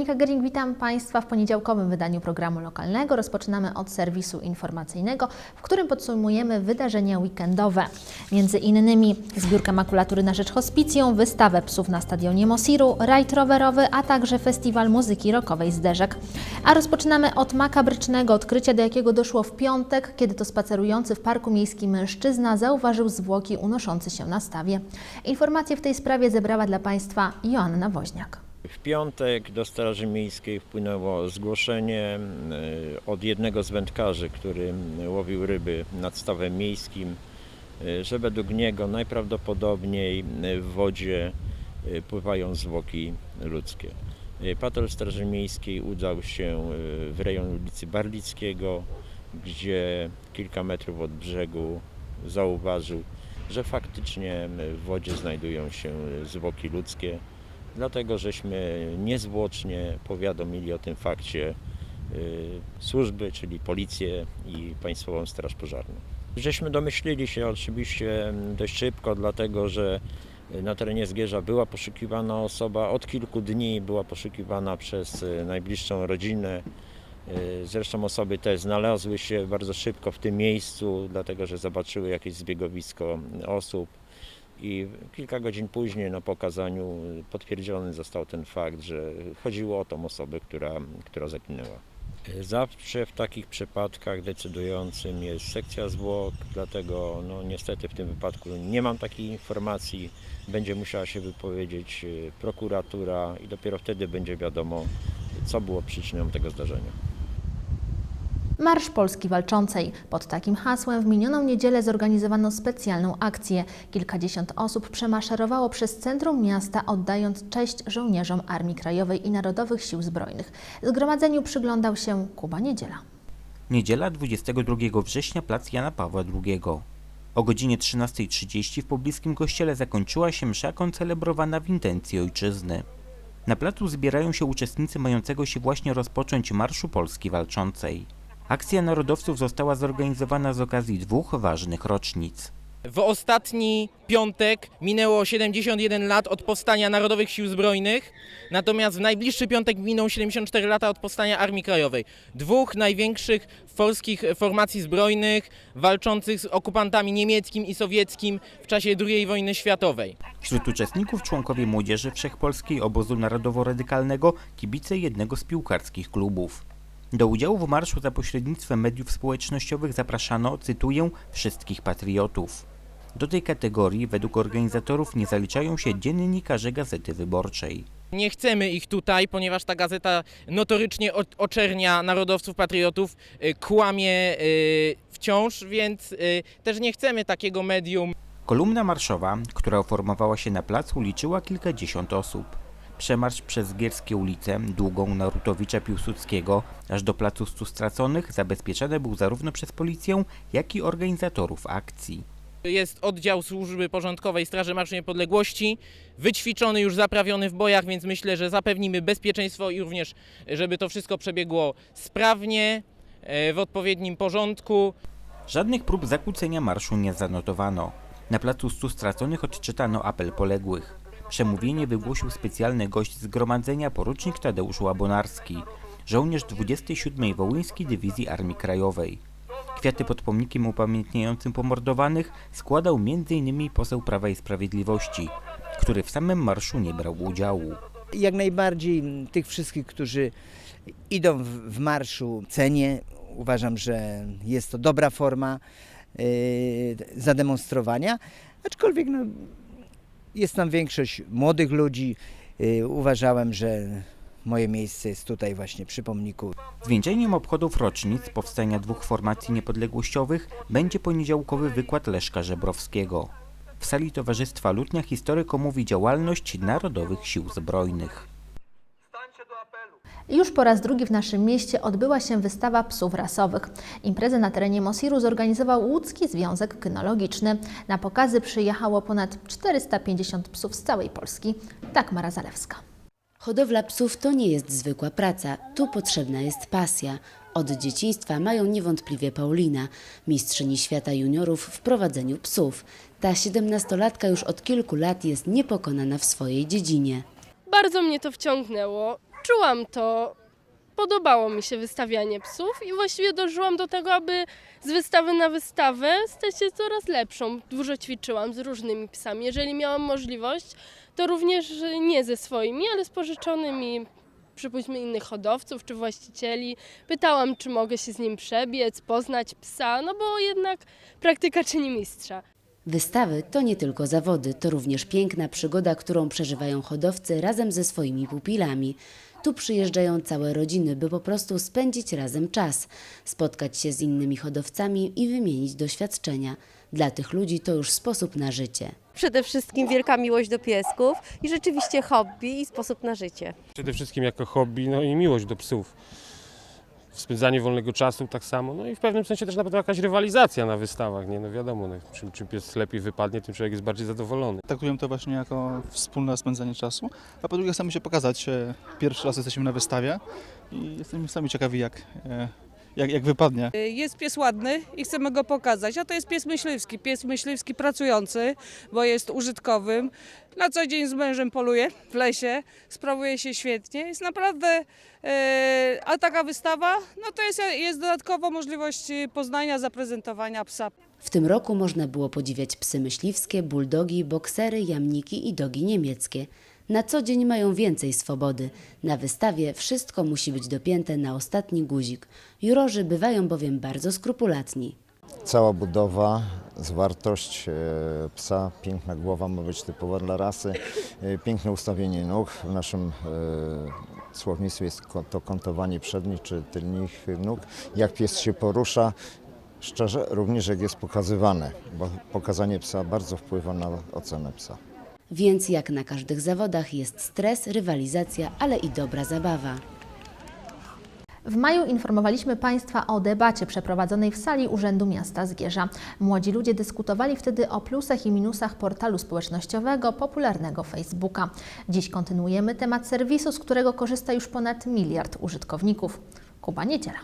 Monika Gering, witam Państwa w poniedziałkowym wydaniu programu lokalnego. Rozpoczynamy od serwisu informacyjnego, w którym podsumujemy wydarzenia weekendowe. Między innymi zbiórkę makulatury na rzecz hospicjum, wystawę psów na stadionie Mosiru, rajd rowerowy, a także festiwal muzyki rockowej Zderzek. A rozpoczynamy od makabrycznego odkrycia, do jakiego doszło w piątek, kiedy to spacerujący w parku miejskim mężczyzna zauważył zwłoki unoszące się na stawie. Informacje w tej sprawie zebrała dla Państwa Joanna Woźniak. W piątek do Straży Miejskiej wpłynęło zgłoszenie e, od jednego z wędkarzy, który łowił ryby nad stawem miejskim, e, że według niego najprawdopodobniej w wodzie e, pływają zwłoki ludzkie. E, Patrol Straży Miejskiej udał się e, w rejon ulicy Barlickiego, gdzie kilka metrów od brzegu zauważył, że faktycznie w wodzie znajdują się zwłoki ludzkie. Dlatego żeśmy niezwłocznie powiadomili o tym fakcie y, służby, czyli policję i Państwową Straż Pożarną. Żeśmy domyślili się oczywiście mm, dość szybko, dlatego że na terenie Zgierza była poszukiwana osoba, od kilku dni była poszukiwana przez y, najbliższą rodzinę. Y, Zresztą osoby te znalazły się bardzo szybko w tym miejscu, dlatego że zobaczyły jakieś zbiegowisko osób i kilka godzin później na pokazaniu potwierdzony został ten fakt, że chodziło o tą osobę, która, która zaginęła. Zawsze w takich przypadkach decydującym jest sekcja zwłok, dlatego no, niestety w tym wypadku nie mam takiej informacji. Będzie musiała się wypowiedzieć e, prokuratura i dopiero wtedy będzie wiadomo, co było przyczyną tego zdarzenia. Marsz Polski Walczącej. Pod takim hasłem w minioną niedzielę zorganizowano specjalną akcję. Kilkadziesiąt osób przemaszerowało przez centrum miasta, oddając cześć żołnierzom Armii Krajowej i Narodowych Sił Zbrojnych. Zgromadzeniu przyglądał się Kuba Niedziela. Niedziela 22 września plac Jana Pawła II. O godzinie 13.30 w pobliskim kościele zakończyła się msza koncelebrowana w intencji ojczyzny. Na placu zbierają się uczestnicy mającego się właśnie rozpocząć Marszu Polski Walczącej. Akcja narodowców została zorganizowana z okazji dwóch ważnych rocznic. W ostatni piątek minęło 71 lat od powstania Narodowych Sił Zbrojnych, natomiast w najbliższy piątek miną 74 lata od powstania Armii Krajowej. Dwóch największych polskich formacji zbrojnych walczących z okupantami niemieckim i sowieckim w czasie II wojny światowej. Wśród uczestników członkowie Młodzieży Wszechpolskiej Obozu Narodowo-Radykalnego, kibice jednego z piłkarskich klubów. Do udziału w marszu za pośrednictwem mediów społecznościowych zapraszano, cytuję, wszystkich patriotów. Do tej kategorii według organizatorów nie zaliczają się dziennikarze Gazety Wyborczej. Nie chcemy ich tutaj, ponieważ ta gazeta notorycznie oczernia narodowców, patriotów, y, kłamie y, wciąż, więc y, też nie chcemy takiego medium. Kolumna marszowa, która uformowała się na placu, liczyła kilkadziesiąt osób. Przemarsz przez Zgierskie ulice, długą na Rutowicza Piłsudskiego, aż do Placu Stu Straconych zabezpieczany był zarówno przez policję, jak i organizatorów akcji. Jest oddział służby porządkowej Straży Marszu Niepodległości, wyćwiczony, już zaprawiony w bojach, więc myślę, że zapewnimy bezpieczeństwo i również, żeby to wszystko przebiegło sprawnie, e, w odpowiednim porządku. Żadnych prób zakłócenia marszu nie zanotowano. Na Placu Stu Straconych odczytano apel poległych. Przemówienie wygłosił specjalny gość zgromadzenia porucznik Tadeusz Łabonarski, żołnierz 27. Wołyńskiej Dywizji Armii Krajowej. Kwiaty pod pomnikiem upamiętniającym pomordowanych składał m.in. poseł Prawa i Sprawiedliwości, który w samym marszu nie brał udziału. Jak najbardziej tych wszystkich, którzy idą w, marszu, cenię. Uważam, że jest to dobra forma yy, zademonstrowania, aczkolwiek no, jest tam większość młodych ludzi. Yy, uważałem, że moje miejsce jest tutaj właśnie przy pomniku. Zwieńczeniem obchodów rocznic powstania dwóch formacji niepodległościowych będzie poniedziałkowy wykład Leszka Żebrowskiego. W sali Towarzystwa Lutnia historyk omówi działalność Narodowych Sił Zbrojnych. Już po raz drugi w naszym mieście odbyła się wystawa psów rasowych. Imprezę na terenie Mosiru zorganizował Łódzki Związek Kynologiczny. Na pokazy przyjechało ponad 450 psów z całej Polski. Tak Mara Zalewska. Hodowla psów to nie jest zwykła praca, tu potrzebna jest pasja. Od dzieciństwa mają niewątpliwie Paulina, mistrzyni świata juniorów w prowadzeniu psów. Ta siedemnastolatka już od kilku lat jest niepokonana w swojej dziedzinie. Bardzo mnie to wciągnęło. Czułam to. Podobało mi się wystawianie psów i właściwie dążyłam do tego, aby z wystawy na wystawę stać się coraz lepszą. Dużo ćwiczyłam z różnymi psami. Jeżeli miałam możliwość, to również nie ze swoimi, ale z pożyczonymi, przypuśćmy innych hodowców czy właścicieli. Pytałam, czy mogę się z nim przebiec, poznać psa, no bo jednak praktyka czyni mistrza. Wystawy to nie tylko zawody, to również piękna przygoda, którą przeżywają hodowcy razem ze swoimi pupilami. Tu przyjeżdżają całe rodziny, by po prostu spędzić razem czas, spotkać się z innymi hodowcami i wymienić doświadczenia. Dla tych ludzi to już sposób na życie. Przede wszystkim wielka miłość do piesków i rzeczywiście hobby i sposób na życie. Przede wszystkim jako hobby, no i miłość do psów. Spędzanie wolnego czasu tak samo, no i w pewnym sensie też na pewno jakaś rywalizacja na wystawach, nie? No wiadomo, no, czym, czym pies lepiej wypadnie, tym człowiek jest bardziej zadowolony. Traktujemy to właśnie jako wspólne spędzanie czasu, a po drugie chcemy się pokazać. E, Pierwszy raz jesteśmy na wystawie i jesteśmy sami ciekawi jak, e, jak, jak wypadnie. Jest pies ładny i chcemy go pokazać, a to jest pies myśliwski. Pies myśliwski pracujący, bo jest użytkowym. Na co dzień z mężem poluje w lesie, sprawuje się świetnie. Jest naprawdę, e, a taka wystawa, no to jest, jest dodatkowo możliwość poznania, zaprezentowania psa. W tym roku można było podziwiać psy myśliwskie, buldogi, boksery, jamniki i dogi niemieckie. Na co dzień mają więcej swobody. Na wystawie wszystko musi być dopięte na ostatni guzik. Jurorzy bywają bowiem bardzo skrupulatni. Cała budowa, zwartość e, psa, piękna głowa ma być typowa dla rasy, e, piękne ustawienie nóg. W naszym e, słownictwie jest to kątowanie przednich czy tylnych nóg. Jak pies się porusza, szczerze, również jak jest pokazywane, bo pokazanie psa bardzo wpływa na ocenę psa. Więc jak na każdych zawodach jest stres, rywalizacja, ale i dobra zabawa. W maju informowaliśmy Państwa o debacie przeprowadzonej w sali Urzędu Miasta Zgierza. Młodzi ludzie dyskutowali wtedy o plusach i minusach portalu społecznościowego popularnego Facebooka. Dziś kontynuujemy temat serwisu, z którego korzysta już ponad miliard użytkowników. Kuba Niedziela.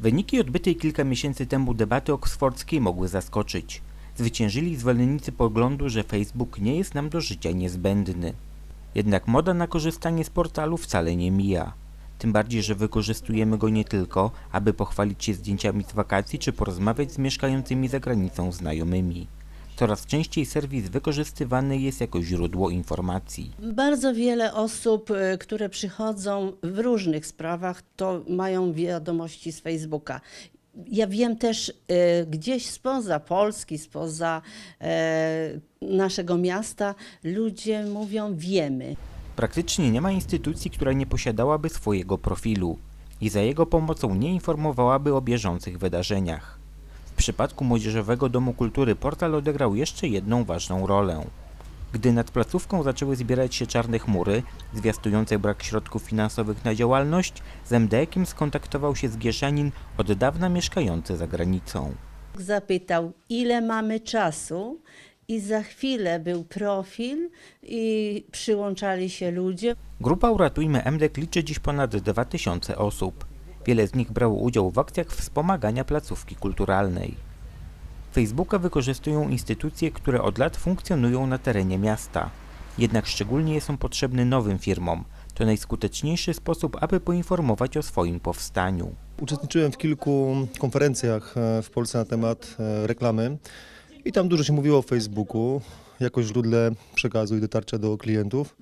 Wyniki odbytej kilka miesięcy temu debaty oksfordzkiej mogły zaskoczyć. Zwyciężyli zwolennicy poglądu, że Facebook nie jest nam do życia niezbędny. Jednak moda na korzystanie z portalu wcale nie mija. Tym bardziej, że wykorzystujemy go nie tylko, aby pochwalić się zdjęciami z wakacji czy porozmawiać z mieszkającymi za granicą znajomymi. Coraz częściej serwis wykorzystywany jest jako źródło informacji. Bardzo wiele osób, e, które przychodzą w różnych sprawach, to mają wiadomości z Facebooka. Ja wiem też e, gdzieś spoza Polski, spoza e, naszego miasta, ludzie mówią wiemy. Praktycznie nie ma instytucji, która nie posiadałaby swojego profilu i za jego pomocą nie informowałaby o bieżących wydarzeniach. W przypadku Młodzieżowego Domu Kultury portal odegrał jeszcze jedną ważną rolę. Gdy nad placówką zaczęły zbierać się czarne chmury, zwiastujące brak środków finansowych na działalność, z MDK-iem skontaktował się zgieszanin od dawna mieszkający za granicą. Zapytał, ile mamy czasu, i za chwilę był profil, i przyłączali się ludzie. Grupa Uratujmy MDK liczy dziś ponad 2000 osób. Wiele z nich brało udział w akcjach wspomagania placówki kulturalnej. Facebooka wykorzystują instytucje, które od lat funkcjonują na terenie miasta. Jednak szczególnie są potrzebne nowym firmom. To najskuteczniejszy sposób, aby poinformować o swoim powstaniu. Uczestniczyłem w kilku konferencjach e, w Polsce na temat e, reklamy i tam dużo się mówiło o Facebooku jako źródle przekazu i dotarcia do klientów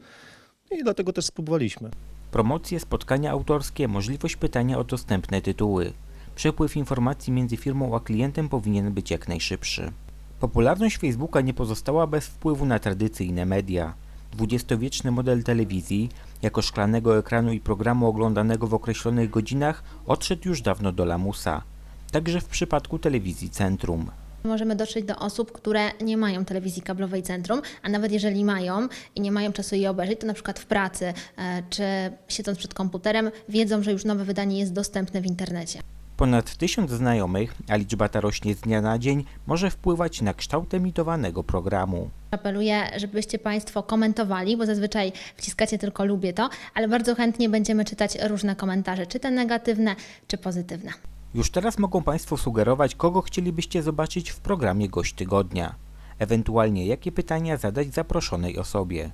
i dlatego też spróbowaliśmy. Promocje, spotkania autorskie, możliwość pytania o dostępne tytuły. Przepływ informacji między firmą a klientem powinien być jak najszybszy. Popularność Facebooka nie pozostała bez wpływu na tradycyjne media. Dwudziestowieczny model telewizji, jako szklanego ekranu i programu oglądanego w określonych godzinach, odszedł już dawno do lamusa. Także w przypadku telewizji Centrum. Możemy dotrzeć do osób, które nie mają telewizji kablowej centrum, a nawet jeżeli mają i nie mają czasu jej obejrzeć, to na przykład w pracy e, czy siedząc przed komputerem, wiedzą, że już nowe wydanie jest dostępne w internecie. Ponad tysiąc znajomych, a liczba ta rośnie z dnia na dzień, może wpływać na kształt emitowanego programu. Apeluję, żebyście Państwo komentowali, bo zazwyczaj wciskacie tylko lubię to, ale bardzo chętnie będziemy czytać różne komentarze, czy te negatywne, czy pozytywne. Już teraz mogą Państwo sugerować, kogo chcielibyście zobaczyć w programie Gość Tygodnia, ewentualnie jakie pytania zadać zaproszonej osobie.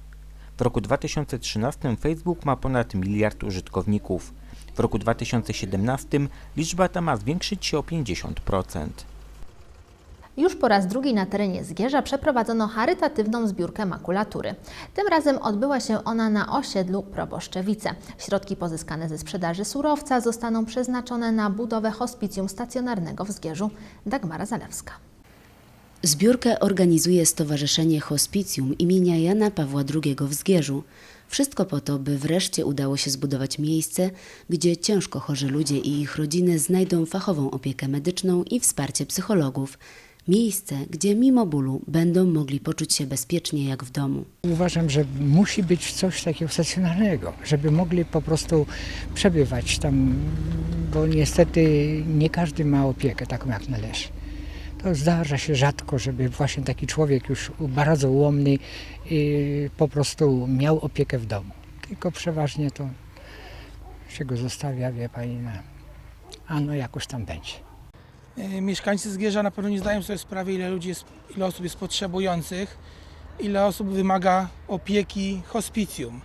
W roku 2013 Facebook ma ponad miliard użytkowników. W roku 2017 liczba ta ma zwiększyć się o 50%. Już po raz drugi na terenie Zgierza przeprowadzono charytatywną zbiórkę makulatury. Tym razem odbyła się ona na osiedlu Proboszczewice. Środki pozyskane ze sprzedaży surowca zostaną przeznaczone na budowę hospicjum stacjonarnego w Zgierzu. Dagmara Zalewska. Zbiórkę organizuje Stowarzyszenie Hospicjum imienia Jana Pawła II w Zgierzu. Wszystko po to, by wreszcie udało się zbudować miejsce, gdzie ciężko chorzy ludzie i ich rodziny znajdą fachową opiekę medyczną i wsparcie psychologów. Miejsce, gdzie mimo bólu będą mogli poczuć się bezpiecznie jak w domu. Uważam, że musi być coś takiego stacjonarnego, żeby mogli po prostu przebywać tam, bo niestety nie każdy ma opiekę taką jak należy. To zdarza się rzadko, żeby właśnie taki człowiek już bardzo ułomny y, po prostu miał opiekę w domu. Tylko przeważnie to się go zostawia, wie pani, na, a no jakoś tam będzie. E, Mieszkańcy Zgierza na pewno nie zdają sobie sprawy, ile ludzi jest, ile osób jest potrzebujących, ile osób wymaga opieki hospicjum.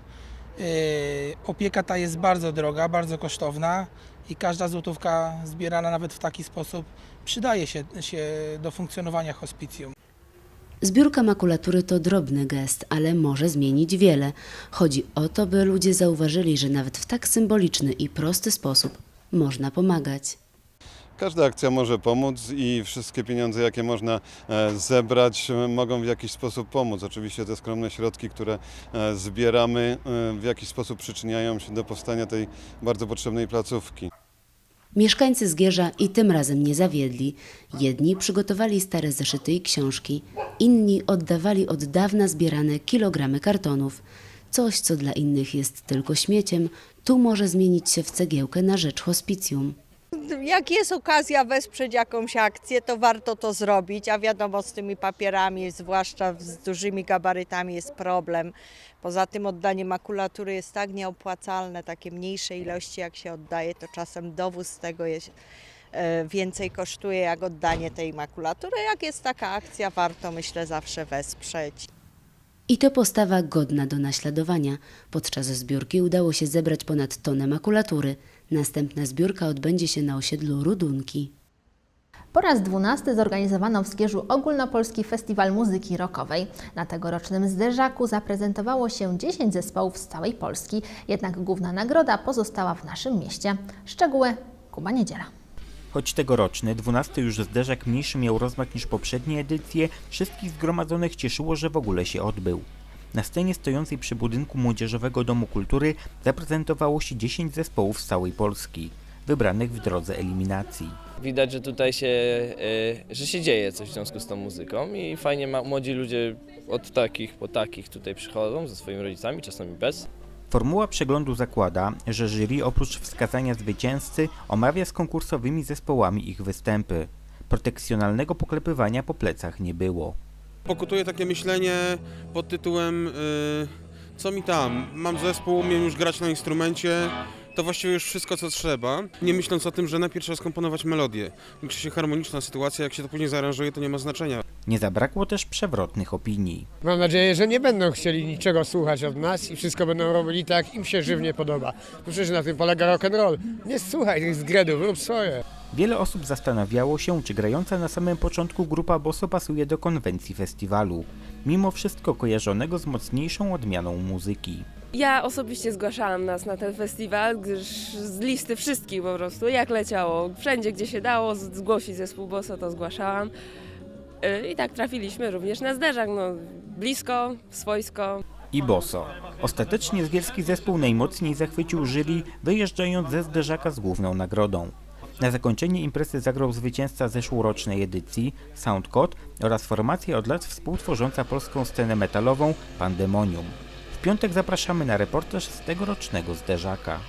E, Opieka ta jest bardzo droga, bardzo kosztowna i każda złotówka zbierana nawet w taki sposób przydaje się, się do funkcjonowania hospicjum. Zbiórka makulatury to drobny gest, ale może zmienić wiele. Chodzi o to, by ludzie zauważyli, że nawet w tak symboliczny i prosty sposób można pomagać. Każda akcja może pomóc i wszystkie pieniądze, jakie można e, zebrać, e, mogą w jakiś sposób pomóc. Oczywiście te skromne środki, które e, zbieramy, w jakiś sposób przyczyniają się do powstania tej bardzo potrzebnej placówki. Mieszkańcy Zgierza i tym razem nie zawiedli. Jedni przygotowali stare zeszyty i książki, inni oddawali od dawna zbierane kilogramy kartonów. Coś, co dla innych jest tylko śmieciem, tu może zmienić się w cegiełkę na rzecz hospicjum. Jak jest okazja wesprzeć jakąś akcję, to warto to zrobić, a wiadomo z tymi papierami, zwłaszcza z dużymi gabarytami jest problem. Poza tym oddanie makulatury jest tak nieopłacalne, takie mniejsze ilości jak się oddaje, to czasem dowóz tego jest, e, więcej kosztuje jak oddanie tej makulatury. Jak jest taka akcja, warto myślę zawsze wesprzeć. I to postawa godna do naśladowania. Podczas zbiórki udało się zebrać ponad tonę makulatury. Następna zbiórka odbędzie się na osiedlu Rudunki. Po raz dwunasty zorganizowano w Zgierzu ogólnopolski festiwal muzyki rockowej. Na tegorocznym zderzaku zaprezentowało się 10 zespołów z całej Polski, jednak główna nagroda pozostała w naszym mieście. Szczegóły Kuba Niedziela. Choć tegoroczny, 12 już zderzak mniejszy miał rozmach niż poprzednie edycje, wszystkich zgromadzonych cieszyło, że w ogóle się odbył. Na scenie stojącej przy budynku Młodzieżowego Domu Kultury zaprezentowało się 10 zespołów z całej Polski, wybranych w drodze eliminacji. Widać, że tutaj się, e, że się dzieje coś w związku z tą muzyką i fajnie ma, młodzi ludzie od takich po takich tutaj przychodzą ze swoimi rodzicami, czasami bez. Formuła przeglądu zakłada, że jury oprócz wskazania zwycięzcy omawia z konkursowymi zespołami ich występy. Protekcjonalnego poklepywania po plecach nie było. Pokutuje takie myślenie pod tytułem y, co mi tam, mam zespół, umiem już grać na instrumencie, to właściwie już wszystko co trzeba, nie myśląc o tym, że najpierw trzeba skomponować melodię. Liczy się harmoniczna sytuacja, jak się to później zaaranżuje, to nie ma znaczenia. Nie zabrakło też przewrotnych opinii. Mam nadzieję, że nie będą chcieli niczego słuchać od nas i wszystko będą robili tak, im się żywnie podoba. Przecież na tym polega rock and roll. Nie słuchaj tych zgredów, rób swoje. Wiele osób zastanawiało się, czy grająca na samym początku grupa Bosso pasuje do konwencji festiwalu, mimo wszystko kojarzonego z mocniejszą odmianą muzyki. Ja osobiście zgłaszałam nas na ten festiwal, gdyż z listy wszystkich po prostu, jak leciało, wszędzie gdzie się dało zgłosić zespół Bossa, to zgłaszałam. Yy, I tak trafiliśmy również na zderzak, no blisko, swojsko. I Bosso. Ostatecznie zgierski zespół najmocniej zachwycił jury, wyjeżdżając ze zderzaka z główną nagrodą. Na zakończenie imprezy zagrał zwycięzca zeszłorocznej edycji, Soundcode oraz formacja od lat współtworząca polską scenę metalową Pandemonium. W piątek zapraszamy na reportaż z tegorocznego zderzaka.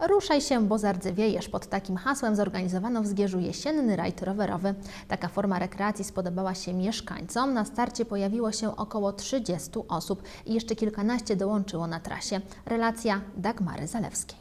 Ruszaj się, bo zardzewiejesz. Pod takim hasłem zorganizowano w Zgierzu jesienny rajd rowerowy. Taka forma rekreacji spodobała się mieszkańcom. Na starcie pojawiło się około 30 osób i jeszcze kilkanaście dołączyło na trasie. Relacja Dagmary Zalewskiej.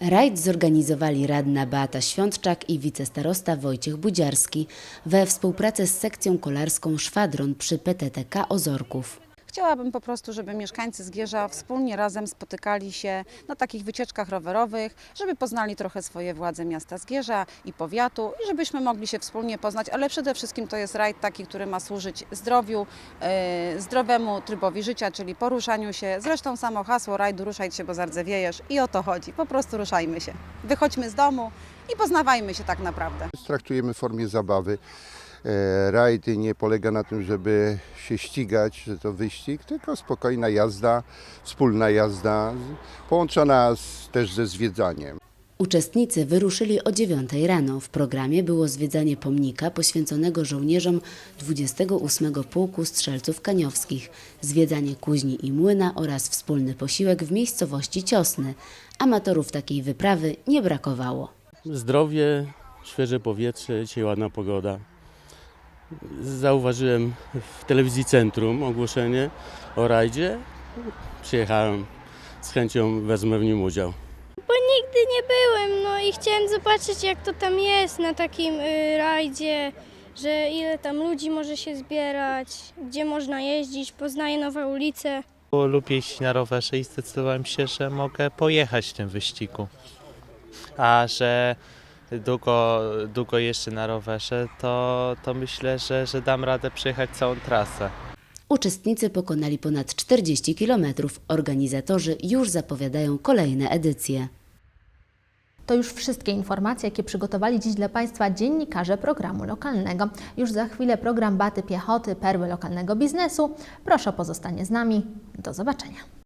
Rajd zorganizowali radna Beata Świątczak i wicestarosta Wojciech Budziarski we współpracy z sekcją kolarską Szwadron przy PTTK Ozorków. Chciałabym po prostu, żeby mieszkańcy Zgierza wspólnie razem spotykali się na takich wycieczkach rowerowych, żeby poznali trochę swoje władze miasta Zgierza i powiatu i żebyśmy mogli się wspólnie poznać, ale przede wszystkim to jest rajd taki, który ma służyć zdrowiu, e, zdrowemu trybowi życia, czyli poruszaniu się. Zresztą samo hasło rajdu ruszaj się, bo zardzewiejesz i o to chodzi. Po prostu ruszajmy się. Wychodźmy z domu i poznawajmy się tak naprawdę. Traktujemy w formie zabawy. E, Rajd nie polega na tym, żeby się ścigać, że to wyścig, tylko spokojna jazda, wspólna jazda, połączona z, też ze zwiedzaniem. Uczestnicy wyruszyli o 9 rano. W programie było zwiedzanie pomnika poświęconego żołnierzom 28 Pułku Strzelców Kaniowskich, zwiedzanie kuźni i młyna oraz wspólny posiłek w miejscowości Ciosny. Amatorów takiej wyprawy nie brakowało. Zdrowie, świeże powietrze, dzisiaj ładna pogoda. Zauważyłem w telewizji Centrum ogłoszenie o rajdzie. Przyjechałem z chęcią wezmę w nim udział. Bo nigdy nie byłem, no i chciałem zobaczyć jak to tam jest na takim y, rajdzie, że ile tam ludzi może się zbierać, gdzie można jeździć, poznaję nowe ulice. Bo lubię jeździć na rowerze i zdecydowałem się, że mogę pojechać w tym wyścigu. A że długo, długo jeszcze na rowerze, to, to myślę, że, że dam radę przejechać całą trasę. Uczestnicy pokonali ponad 40 km. Organizatorzy już zapowiadają kolejne edycje. To już wszystkie informacje, jakie przygotowali dziś dla Państwa dziennikarze programu lokalnego. Już za chwilę program Baty Piechoty, Perły Lokalnego Biznesu. Proszę o pozostanie z nami. Do zobaczenia.